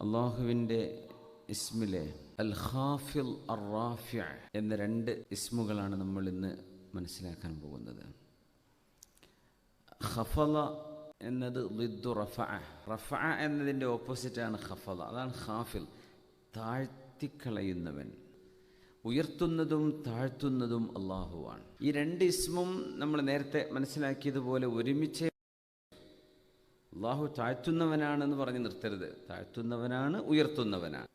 അള്ളാഹുവിന്റെ ഇസ്മിലെ അൽ ഖാഫിൽ എന്ന രണ്ട് ഇസ്മുകളാണ് നമ്മൾ ഇന്ന് മനസ്സിലാക്കാൻ പോകുന്നത്. ഖഫല എന്നത് ലിദ്ദു റഫ റഫ എന്നതിന്റെ ഓപ്പോസിറ്റാണ് ഖഫല അതാണ് ഖാഫിൽ. താഴ്ത്തിക്കളയുന്നവൻ. ഉയർത്തുന്നതും താഴ്ത്തുന്നതും അള്ളാഹുവാണ്. ഈ രണ്ട് ഇസ്മും നമ്മൾ നേരത്തെ മനസ്സിലാക്കിയതുപോലെ ഒരുമിച്ച് അള്ളാഹു താഴ്ത്തുന്നവനാണെന്ന് പറഞ്ഞ് നിർത്തരുത്. താഴ്ത്തുന്നവനാണ് ഉയർത്തുന്നവനാണ്.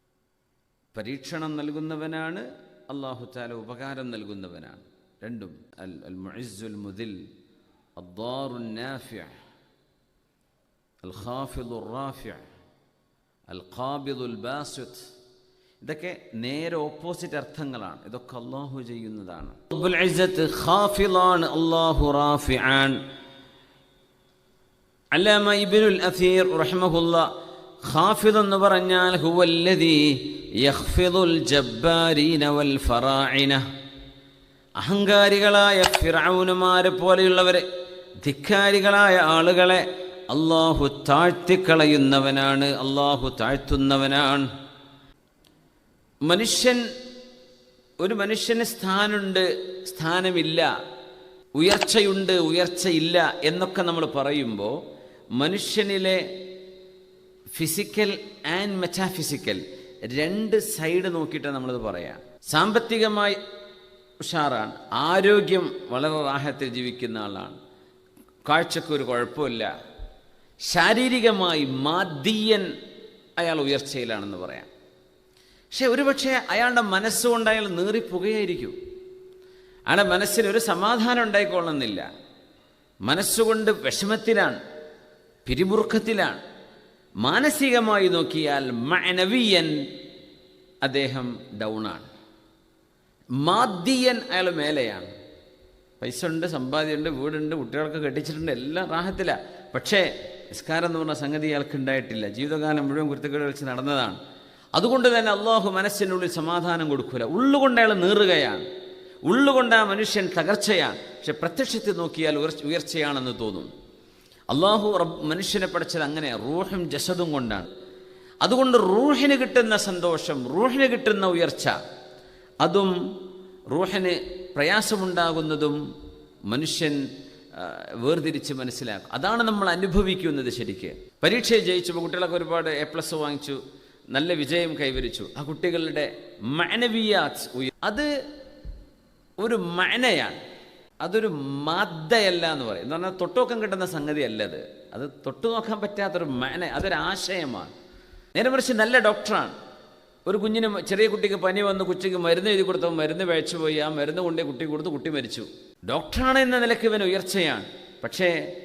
പരീക്ഷണം നൽകുന്നവനാണ് അള്ളാഹു താല ഉപകാരം നൽകുന്നവനാണ്. രണ്ടും. അൽ അൽ നാഫിഅ അൽ ഖാഫിദുൽ റാഫിഅ അൽ ഖാബിദുൽ ബാസിത്. ഇതൊക്കെ നേരെ ഓപ്പോസിറ്റ് അർത്ഥങ്ങളാണ്. ഇതൊക്കെ അള്ളാഹു ചെയ്യുന്നതാണ്. ഖാഫിളാണ് അള്ളാഹു റാഫിആൻ. അല്ലാമ ഇബിനുൽ അസീർ റഹ്മഹുല്ല ഖാഫിദ് എന്ന് പറഞ്ഞാൽ ഹുവല്ലദി യഖ്ഫിദുൽ ജബ്ബാരീന വൽ ഫറാഇന. അഹങ്കാരികളായ ഫിറൌനുമാരെ പോലെയുള്ളവരെ ധിക്കാരികളായ ആളുകളെ അള്ളാഹു താഴ്ത്തിക്കളയുന്നവനാണ് അള്ളാഹു താഴ്ത്തുന്നവനാണ്. മനുഷ്യൻ ഒരു മനുഷ്യന് സ്ഥാനമുണ്ട് സ്ഥാനമില്ല ഉയർച്ചയുണ്ട് ഉയർച്ചയില്ല എന്നൊക്കെ നമ്മൾ പറയുമ്പോൾ മനുഷ്യനിലെ ഫിസിക്കൽ ആൻഡ് മെറ്റാഫിസിക്കൽ രണ്ട് സൈഡ് നോക്കിയിട്ട് നമ്മളത് പറയാം. സാമ്പത്തികമായി ഉഷാറാണ് ആരോഗ്യം വളരെ റാഹത്തിൽ ജീവിക്കുന്ന ആളാണ്. കാഴ്ചക്ക് ഒരു കുഴപ്പമില്ല. ശാരീരികമായി മാദ്യൻ അയാൾ ഉയർച്ചയിലാണെന്ന് പറയാം. പക്ഷെ ഒരുപക്ഷെ അയാളുടെ മനസ്സുകൊണ്ട് അയാൾ നീറിപ്പുകയായിരിക്കും. അയാളുടെ മനസ്സിന് ഒരു സമാധാനം ഉണ്ടായിക്കൊള്ളുന്നില്ല മനസ്സുകൊണ്ട് വിഷമത്തിലാണ്. പിരിമുറുക്കത്തിലാണ്. മാനസികമായി നോക്കിയാൽ മാനവീയൻ അദ്ദേഹം ഡൗണാണ്. മാദ്യൻ അയാൾ മേലെയാണ്. പൈസ ഉണ്ട് സമ്പാദ്യമുണ്ട് വീടുണ്ട് കുട്ടികൾക്ക് കെട്ടിച്ചിട്ടുണ്ട് എല്ലാം റാഹത്തിലാണ് പക്ഷേ നിസ്കാരം എന്ന് പറഞ്ഞ സംഗതി അയാൾക്ക് ഉണ്ടായിട്ടില്ല. ജീവിതകാലം മുഴുവൻ കുരുത്തക്കേട് വെച്ച് നടന്നതാണ്. അതുകൊണ്ട് തന്നെ അള്ളാഹു മനസ്സിനുള്ളിൽ സമാധാനം കൊടുക്കില്ല ഉള്ളുകൊണ്ട് അയാൾ നീറുകയാണ്. ഉള്ളുകൊണ്ട് ആ മനുഷ്യൻ തകർച്ചയാണ്. പക്ഷെ പ്രത്യക്ഷത്തിൽ നോക്കിയാൽ ഉയർച്ച ഉയർച്ചയാണെന്ന് തോന്നും. അള്ളാഹു മനുഷ്യനെ പഠിച്ചത് അങ്ങനെ റൂഹും ജസദും കൊണ്ടാണ്. അതുകൊണ്ട് റൂഹിന് കിട്ടുന്ന സന്തോഷം റൂഹിന് കിട്ടുന്ന ഉയർച്ച അതും റൂഹിന് പ്രയാസമുണ്ടാകുന്നതും മനുഷ്യൻ വേർതിരിച്ച് മനസ്സിലാക്കും. അതാണ് നമ്മൾ അനുഭവിക്കുന്നത് ശരിക്ക്. പരീക്ഷയെ ജയിച്ചപ്പോൾ കുട്ടികളൊക്കെ ഒരുപാട് എ പ്ലസ് വാങ്ങിച്ചു നല്ല വിജയം കൈവരിച്ചു. ആ കുട്ടികളുടെ മാനവീയ അത് ഒരു മനയാണ്. അതൊരു മാദ്ദയല്ല എന്ന് പറയും. എന്ന് പറഞ്ഞാൽ തൊട്ടുനോക്കാൻ കിട്ടുന്ന സംഗതി അല്ല അത്. അത് തൊട്ടു നോക്കാൻ പറ്റാത്തൊരു മന അതൊരാശയമാണ് നേരെ മറിച്ച് നല്ല ഡോക്ടറാണ്. ഒരു കുഞ്ഞിന് ചെറിയ കുട്ടിക്ക് പനി വന്ന് കുട്ടിക്ക് മരുന്ന് എഴുതി കൊടുത്തപ്പോൾ മരുന്ന് വേച്ചു പോയി. ആ മരുന്ന് കൊണ്ടേ കുട്ടി കൊടുത്ത് കുട്ടി മരിച്ചു. ഡോക്ടറാണ് എന്ന നിലയ്ക്ക് ഇവൻ ഉയർച്ചയാണ്. പക്ഷേ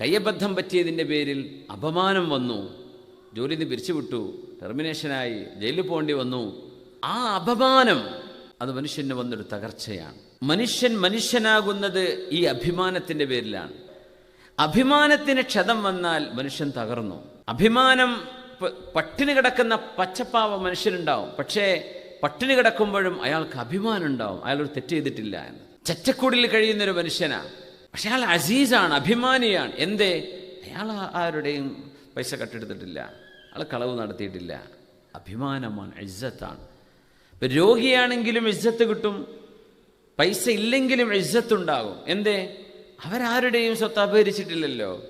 കയ്യബദ്ധം പറ്റിയതിന്റെ പേരിൽ അപമാനം വന്നു. ജോലിന്ന് പിരിച്ചുവിട്ടു. ടെർമിനേഷനായി ജയിലിൽ പോകേണ്ടി വന്നു. ആ അപമാനം അത് മനുഷ്യന് വന്നൊരു തകർച്ചയാണ്. മനുഷ്യൻ മനുഷ്യനാകുന്നത് ഈ അഭിമാനത്തിന്റെ പേരിലാണ്. അഭിമാനത്തിന് ക്ഷതം വന്നാൽ മനുഷ്യൻ തകർന്നു. അഭിമാനം പട്ടിണി കിടക്കുന്ന പച്ചപ്പാവ മനുഷ്യനുണ്ടാവും. പക്ഷേ പട്ടിണി കിടക്കുമ്പോഴും അയാൾക്ക് അഭിമാനം ഉണ്ടാവും അയാൾ ഒരു തെറ്റ് ചെയ്തിട്ടില്ല എന്ന്. ചച്ചക്കൂടിൽ കഴിയുന്ന ഒരു മനുഷ്യനാണ് പക്ഷെ അയാൾ അസീസാണ് അഭിമാനിയാണ്. എന്തേ? അയാൾ ആരുടെയും പൈസ കട്ടെടുത്തിട്ടില്ല. അയാൾ കളവ് നടത്തിയിട്ടില്ല. അഭിമാനമാണ് ഇജ്ജത്താണ് ഇപ്പം രോഗിയാണെങ്കിലും ഇജ്ജത്ത് കിട്ടും. പൈസ ഇല്ലെങ്കിലും ഇജ്ജത്തുണ്ടാകും എന്തേ? അവരാരുടെയും സ്വത്ത് അപഹരിച്ചിട്ടില്ലല്ലോ.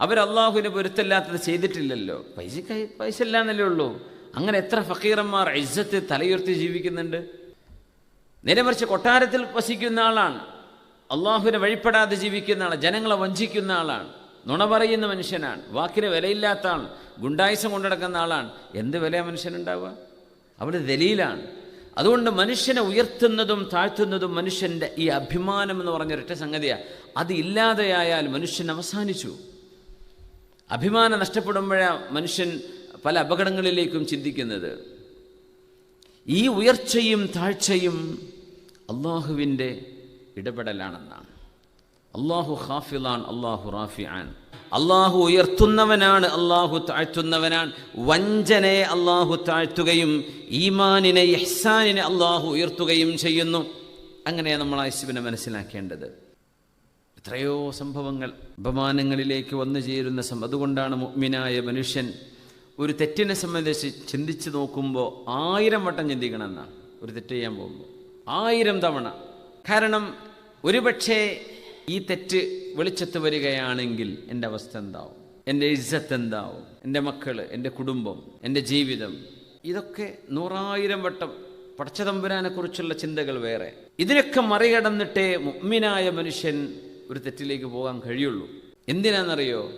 അവർ അള്ളാഹുവിന് പൊരുത്തല്ലാത്തത് ചെയ്തിട്ടില്ലല്ലോ. പൈസ പൈസ ഇല്ലാന്നല്ലേ ഉള്ളൂ. അങ്ങനെ എത്ര ഫക്കീറന്മാർ ഇജ്ജത്ത് തലയുയർത്തി ജീവിക്കുന്നുണ്ട്? നേരെ മറിച്ച് കൊട്ടാരത്തിൽ വസിക്കുന്ന ആളാണ്. അള്ളാഹുവിനെ വഴിപ്പെടാതെ ജീവിക്കുന്ന ആളാണ്. ജനങ്ങളെ വഞ്ചിക്കുന്ന ആളാണ്. നുണ പറയുന്ന മനുഷ്യനാണ്. വാക്കിന് വിലയില്ലാത്ത ആൾ ഗുണ്ടായുസം കൊണ്ടുനടക്കുന്ന ആളാണ്. എന്ത് വില മനുഷ്യനുണ്ടാവുക? അവിടെ ദലീലാണ്. അതുകൊണ്ട് മനുഷ്യനെ ഉയർത്തുന്നതും താഴ്ത്തുന്നതും മനുഷ്യന്റെ ഈ അഭിമാനം എന്ന് പറഞ്ഞ പറഞ്ഞൊരൊറ്റ സംഗതിയാണ് അത് ഇല്ലാതെയായാൽ മനുഷ്യൻ അവസാനിച്ചു. അഭിമാനം നഷ്ടപ്പെടുമ്പോഴാണ് മനുഷ്യൻ പല അപകടങ്ങളിലേക്കും ചിന്തിക്കുന്നത്. ഈ ഉയർച്ചയും താഴ്ചയും അള്ളാഹുവിന്റെ ഇടപെടലാണെന്നാണ്. അള്ളാഹു ഖാഫിലാൻ അള്ളാഹു റാഫിആൻ. അള്ളാഹു ഉയർത്തുന്നവനാണ് അള്ളാഹു താഴ്ത്തുന്നവനാണ്. വഞ്ചനയെ അള്ളാഹു താഴ്ത്തുകയും ഈമാനിനെ ഇഹ്സാനിനെ അള്ളാഹു ഉയർത്തുകയും ചെയ്യുന്നു. അങ്ങനെയാണ് നമ്മൾ ആ യേശുവിനെ മനസ്സിലാക്കേണ്ടത്. എത്രയോ സംഭവങ്ങൾ അപമാനങ്ങളിലേക്ക് വന്നു ചേരുന്ന സം അതുകൊണ്ടാണ് മുഗ്മിനായ മനുഷ്യൻ ഒരു തെറ്റിനെ സംബന്ധിച്ച് ചിന്തിച്ച് നോക്കുമ്പോൾ ആയിരം വട്ടം ചിന്തിക്കണമെന്നാണ് ഒരു തെറ്റ് ചെയ്യാൻ പോകുമ്പോൾ ആയിരം തവണ. കാരണം ഒരുപക്ഷേ ഈ തെറ്റ് വെളിച്ചത്ത് വരികയാണെങ്കിൽ എന്റെ അവസ്ഥ എന്താവും? എന്റെ ഇജ്ജത്ത് എന്താവും? എന്റെ മക്കൾ എന്റെ കുടുംബം എന്റെ ജീവിതം. ഇതൊക്കെ നൂറായിരം വട്ടം പടച്ചതമ്പുരാനെ കുറിച്ചുള്ള ചിന്തകൾ വേറെ. ഇതിനൊക്കെ മറികടന്നിട്ടേ മുഗ്മിനായ മനുഷ്യൻ ഒരു തെറ്റിലേക്ക് പോകാൻ കഴിയുള്ളൂ. എന്തിനാണെന്നറിയോ?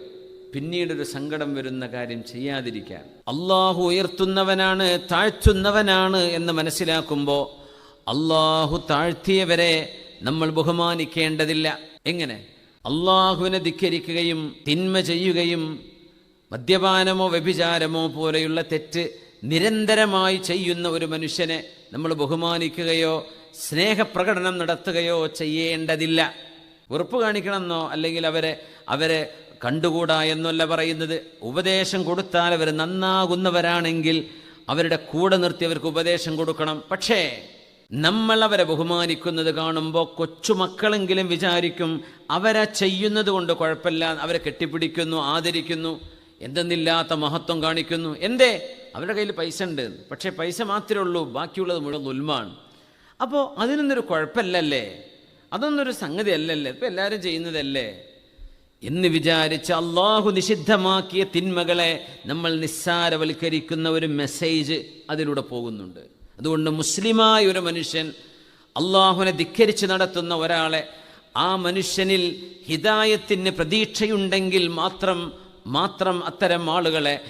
പിന്നീടൊരു സങ്കടം വരുന്ന കാര്യം ചെയ്യാതിരിക്കാൻ. അള്ളാഹു ഉയർത്തുന്നവനാണ് താഴ്ത്തുന്നവനാണ് എന്ന് മനസ്സിലാക്കുമ്പോൾ അള്ളാഹു താഴ്ത്തിയവരെ നമ്മൾ ബഹുമാനിക്കേണ്ടതില്ല. എങ്ങനെ? അള്ളാഹുവിനെ ധിക്കരിക്കുകയും തിന്മ ചെയ്യുകയും മദ്യപാനമോ വ്യഭിചാരമോ പോലെയുള്ള തെറ്റ് നിരന്തരമായി ചെയ്യുന്ന ഒരു മനുഷ്യനെ നമ്മൾ ബഹുമാനിക്കുകയോ സ്നേഹപ്രകടനം നടത്തുകയോ ചെയ്യേണ്ടതില്ല. ഉറപ്പ് കാണിക്കണമെന്നോ അല്ലെങ്കിൽ അവരെ അവരെ കണ്ടുകൂടാ എന്നല്ല പറയുന്നത്. ഉപദേശം കൊടുത്താൽ അവർ നന്നാകുന്നവരാണെങ്കിൽ അവരുടെ കൂടെ നിർത്തി അവർക്ക് ഉപദേശം കൊടുക്കണം. പക്ഷേ നമ്മൾ അവരെ ബഹുമാനിക്കുന്നത് കാണുമ്പോൾ കൊച്ചുമക്കളെങ്കിലും വിചാരിക്കും അവരെ ചെയ്യുന്നത് കൊണ്ട് കുഴപ്പമില്ല അവരെ കെട്ടിപ്പിടിക്കുന്നു ആദരിക്കുന്നു എന്തെന്നില്ലാത്ത മഹത്വം കാണിക്കുന്നു. എന്തേ? അവരുടെ കയ്യിൽ പൈസ ഉണ്ട്. പക്ഷേ പൈസ മാത്രമേ ഉള്ളൂ ബാക്കിയുള്ളത് മുഴുവൻ ഉൽമാണ് അപ്പോൾ അതിനൊന്നൊരു കുഴപ്പമില്ലല്ലേ? അതൊന്നൊരു സംഗതി അല്ലല്ലേ ഇപ്പം എല്ലാവരും ചെയ്യുന്നതല്ലേ? എന്ന് വിചാരിച്ച് അള്ളാഹു നിഷിദ്ധമാക്കിയ തിന്മകളെ നമ്മൾ നിസ്സാരവൽക്കരിക്കുന്ന ഒരു മെസ്സേജ് അതിലൂടെ പോകുന്നുണ്ട്. അതുകൊണ്ട് മുസ്ലിമായ ഒരു മനുഷ്യൻ അള്ളാഹുവിനെ ധിക്കരിച്ച് നടത്തുന്ന ഒരാളെ ആ മനുഷ്യനിൽ ഹിതായത്തിന് പ്രതീക്ഷയുണ്ടെങ്കിൽ മാത്രം മാത്രം അത്തരം ആളുകളെ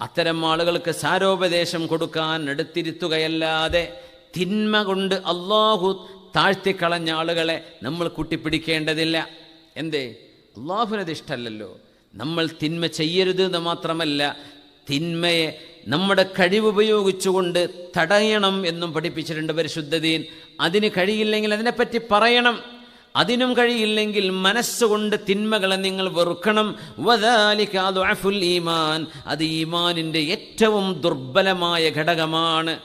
അത്തരം ആളുകൾക്ക് സാരോപദേശം കൊടുക്കാൻ എടുത്തിരുത്തുകയല്ലാതെ തിന്മ കൊണ്ട് അള്ളാഹു താഴ്ത്തിക്കളഞ്ഞ ആളുകളെ നമ്മൾ കൂട്ടിപ്പിടിക്കേണ്ടതില്ല. എന്തേ? അള്ളാഹുവിനത് ഇഷ്ടമല്ലല്ലോ നമ്മൾ തിന്മ ചെയ്യരുത് എന്ന് മാത്രമല്ല തിന്മയെ നമ്മുടെ കഴിവുപയോഗിച്ചുകൊണ്ട് തടയണം എന്നും പഠിപ്പിച്ചിട്ടുണ്ട് പരിശുദ്ധതീൻ. അതിന് കഴിയില്ലെങ്കിൽ അതിനെപ്പറ്റി പറയണം. അതിനും കഴിയില്ലെങ്കിൽ മനസ്സുകൊണ്ട് തിന്മകളെ നിങ്ങൾ വെറുക്കണം. വദാലിക അദ്അഫുൽ ഈമാൻ. അത് ഈമാനിന്റെ ഏറ്റവും ദുർബലമായ ഘടകമാണ്.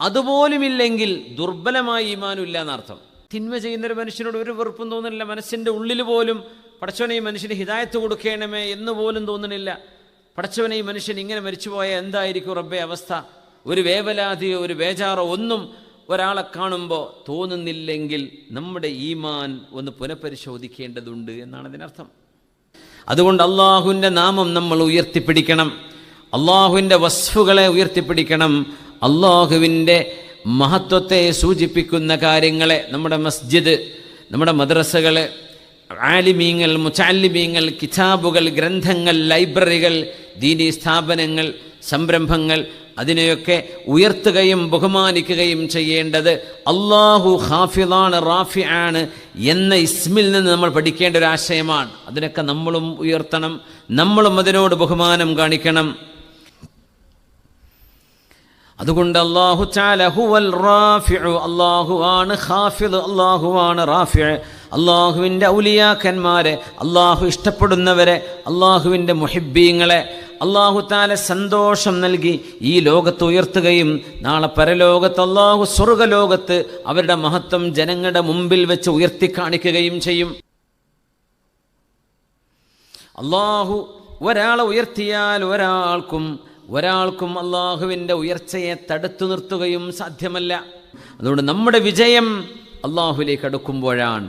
അതുപോലുമില്ലെങ്കിൽ ദുർബലമായ ഈമാനും ഇല്ല എന്നർത്ഥം. തിന്മ ചെയ്യുന്ന ഒരു മനുഷ്യനോട് ഒരു വെറുപ്പും തോന്നുന്നില്ല. മനസ്സിന്റെ ഉള്ളിൽ പോലും പടച്ചോനെ ഈ മനുഷ്യന് ഹിതായത്ത് കൊടുക്കണമേ എന്ന് പോലും തോന്നുന്നില്ല. പടച്ചവനെ ഈ മനുഷ്യൻ ഇങ്ങനെ മരിച്ചുപോയ എന്തായിരിക്കും റബ്ബെ അവസ്ഥ? ഒരു വേവലാതിയോ ഒരു ബേജാറോ ഒന്നും ഒരാളെ കാണുമ്പോൾ തോന്നുന്നില്ലെങ്കിൽ നമ്മുടെ ഈമാൻ ഒന്ന് പുനഃപരിശോധിക്കേണ്ടതുണ്ട് എന്നാണ് അതിനർത്ഥം. അതുകൊണ്ട് അള്ളാഹുവിന്റെ നാമം നമ്മൾ ഉയർത്തിപ്പിടിക്കണം. അള്ളാഹുവിന്റെ വസ്ഫുകളെ ഉയർത്തിപ്പിടിക്കണം. അള്ളാഹുവിന്റെ മഹത്വത്തെ സൂചിപ്പിക്കുന്ന കാര്യങ്ങളെ നമ്മുടെ മസ്ജിദ് നമ്മുടെ മദ്രസകൾ ആലിമീങ്ങൾ മുച്ചാലിമീങ്ങൾ കിതാബുകൾ ഗ്രന്ഥങ്ങൾ ലൈബ്രറികൾ ദീനീ സ്ഥാപനങ്ങൾ സംരംഭങ്ങൾ അതിനെയൊക്കെ ഉയർത്തുകയും ബഹുമാനിക്കുകയും ചെയ്യേണ്ടത് അള്ളാഹു ഹാഫിദാണ് റാഫി ആണ് എന്ന ഇസ്മിൽ നിന്ന് നമ്മൾ പഠിക്കേണ്ട ഒരു ആശയമാണ്. അതിനൊക്കെ നമ്മളും ഉയർത്തണം നമ്മളും അതിനോട് ബഹുമാനം കാണിക്കണം. അതുകൊണ്ട് അള്ളാഹു ചാലഹുവൽ റാഫിഉ അള്ളാഹു ആണ് ഖാഫിദ് അള്ളാഹു ആണ് റാഫിഅ അള്ളാഹുവിന്റെ ഔലിയാക്കന്മാരെ അള്ളാഹു ഇഷ്ടപ്പെടുന്നവരെ അള്ളാഹുവിന്റെ മുഹിബീങ്ങളെ അള്ളാഹു താല സന്തോഷം നൽകി ഈ ലോകത്ത് ഉയർത്തുകയും നാളെ പരലോകത്ത് അള്ളാഹു സ്വർഗലോകത്ത് അവരുടെ മഹത്വം ജനങ്ങളുടെ മുമ്പിൽ വെച്ച് ഉയർത്തി കാണിക്കുകയും ചെയ്യും. അള്ളാഹു ഒരാളെ ഉയർത്തിയാൽ ഒരാൾക്കും ഒരാൾക്കും അള്ളാഹുവിന്റെ ഉയർച്ചയെ തടുത്തു നിർത്തുകയും സാധ്യമല്ല. അതുകൊണ്ട് നമ്മുടെ വിജയം അള്ളാഹുലേക്ക് അടുക്കുമ്പോഴാണ്.